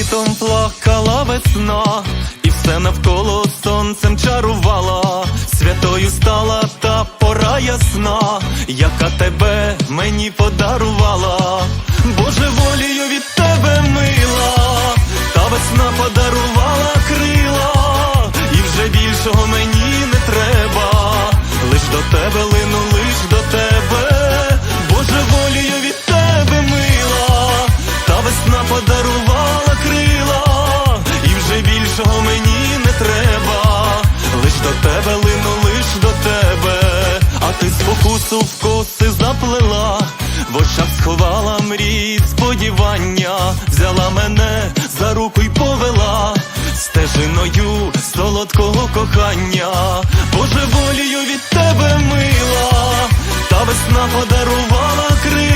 світом плакала весна, і все навколо сонцем чарувала, святою стала та пора ясна, яка тебе мені подарувала. Сподівання, взяла мене за руку й повела стежиною солодкого кохання, Боже волію від тебе мила, та весна подарувала крила,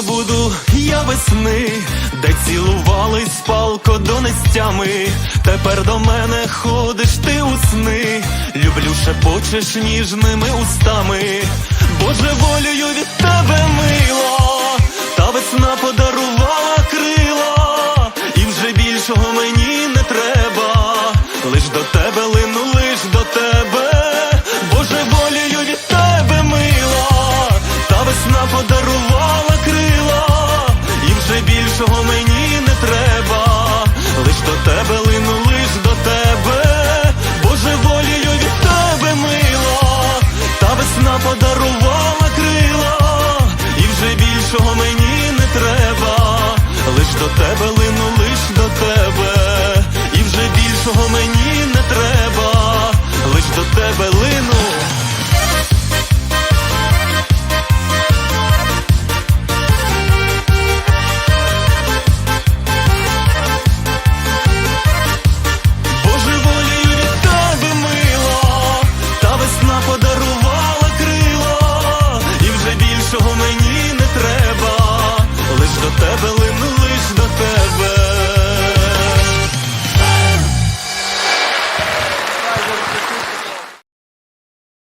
забуду я весни, де цілувались палко донестями. Тепер до мене ходиш ти у сни, люблю шепочеш ніжними устами. Боже, волею від тебе мило, та весна подарувала іншого мені не треба, лиш до тебе, лин, лиш до тебе.